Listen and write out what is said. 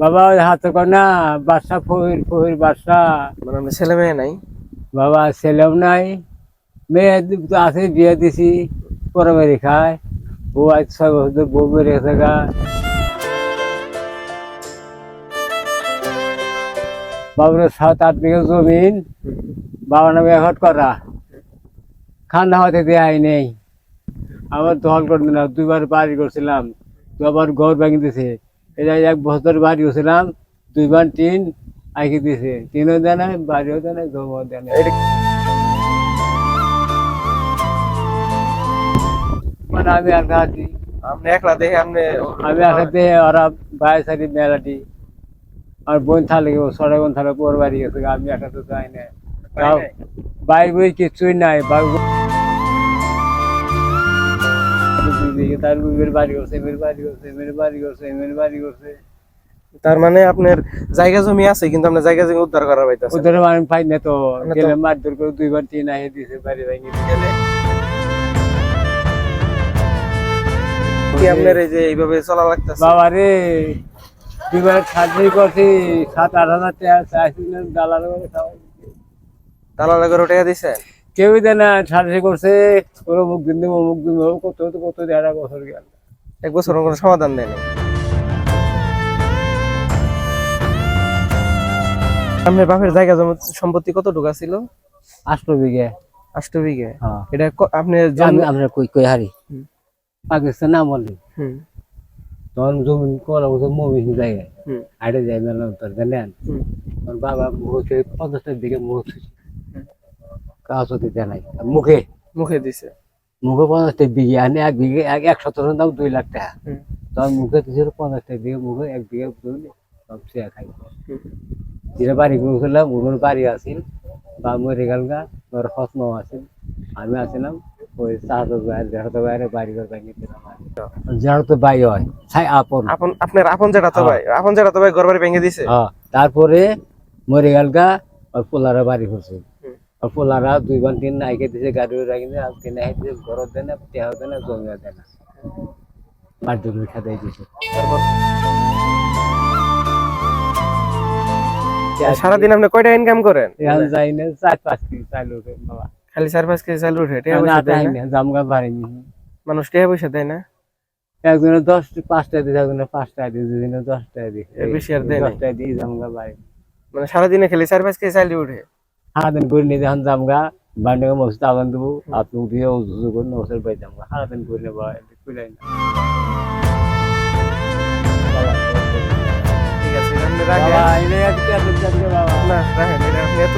বাবা ওই হাতে কর না বাচ্চা ফহির ফহির বাচ্চা মানে আপনার ছেলে মেয়ে নাই? বাবা ছেলেও নাই। মেয়ে তো আছে বিয়ে দিছি পরে মেরে খায়। বউ আজ ছয় বছর বউ মেরে থাকা বাবুর সাত আট বিঘা জমিন। বাবা নামে এখন করা। খান্না হতে দেয় নেই। আবার দখল করে দিলাম দুইবার বাড়ি করছিলাম। দুবার ঘর ভেঙে দিছে এটা এক বছর বাড়ি করছিলাম দুইবার টিন আইকে দিছে। টিনও দেয় না বাড়িও দেয় না ঘরও দেয় না এটা মানে আমি একা আছি আপনি একলা দেখে আপনি আমি একাতে ওরা বাইরে সারি মেলাটি আর বোন থালে সরে বোন থালে পর বাড়ি গেছে আমি একা তো যাই না তাও বাইরে বই কিছুই নাই বাইরে তার মেয়ের বাড়ি করছে মেয়ের বাড়ি করছে মেয়ের বাড়ি করছে মেয়ের বাড়ি করছে তার মানে আপনার জায়গা জমি আছে কিন্তু আপনার জায়গা জমি উদ্ধার করার পাইতেছে ওদের আমি পাই না তো। গেলে মারধর করে দুইবার তিন আহে দিছে বাড়ি ভেঙে দিছে কি আপনার এই যে এইভাবে চলা লাগতেছে? বাবা রে দুইবার সার্জারি করছি সাত আট হাজার টাকা চাইছিলেন দালাল করে সবাই দালাল করে টাকা দিছে কেউই দেয় না সার্জারি করছে ওরা মুখ দিন দেবো মুখ দিন দেবো কত কত কত দেড় বছর গেল। এক বছর কোনো সমাধান দেয়নি আপনার বাপের জায়গা জমি সম্পত্তি কতটুকু ছিল আষ্ট বিঘে। আষ্ট বিঘে? হ্যাঁ। এটা আপনি জমি আমরা কই কই হারি? পাকিস্তান না বলি তখন জমিন করা বছর মমি জায়গায়। হাইটে যাই মেলা তোর জানেন বাবা পঞ্চাশটার দিকে মুখ হতে দেয় নাই। মুখে। মুখে দিছে। মুখে পঞ্চাশটা বিঘে আনে এক বিঘে এক এক শতকের দাম দুই লাখ টাকা। তখন মুখে দিয়েছিল পঞ্চাশটা বিঘে মুখে এক বিঘে সব সে খাই। যেটা বাড়ি করছিলাম ওর বাড়ি আছিল বা মরে গেল গা ওর হসমাও আছিল আমি আছিলাম ওই চাহাতো বাইরে দেড়তো বাইরে বাড়ি ঘর ভেঙে দিলাম। যার তো বাই হয় ছাই আপন। আপন আপনার আপন যেটা তো হ্যাঁ। ভাই আপন যেটা তো ভাই ঘর বাড়ি ভেঙে দিছে? হ্যাঁ তারপরে মরে গেল গা ওর পোলারা বাড়ি হুম। আর পোলারা দুই বার তিন আইকে দিছে গাড়ি রাখি দিয়ে আর তিন আইকে দিছে ঘর দেয় না টেহাও দেয় না জমিও দেয় না খাতে দিছে সারাদিন আপনি কয়টা ইনকাম করেন? যাই না চার পাঁচ কেজি চালু করে বাবা। খালি চার পাঁচ কেজি চাল উঠে দেয় জামগা বাড়িনি মানুষ টাকা পয়সা দেয় না? একজনে দশ পাঁচটা দিয়েছে একজনে পাঁচটা দিয়ে দুজনে দশটা দিয়ে। বেশি আর দেয় দশটা দিয়ে জামগা বাড়ি। মানে সারাদিনে খালি চার পাঁচ কেজি চাল উঠে? সারাদিন করে নিয়ে যখন জামগা বান্ডে মসজিদ আগান দেবো আপনি দিয়ে উজু করে নসের যাম গা সারাদিন করে নেব কুলাই না ঠিক আছে বাবা এনে আজকে এত চাকরি বাবা না রাখেন এটা এত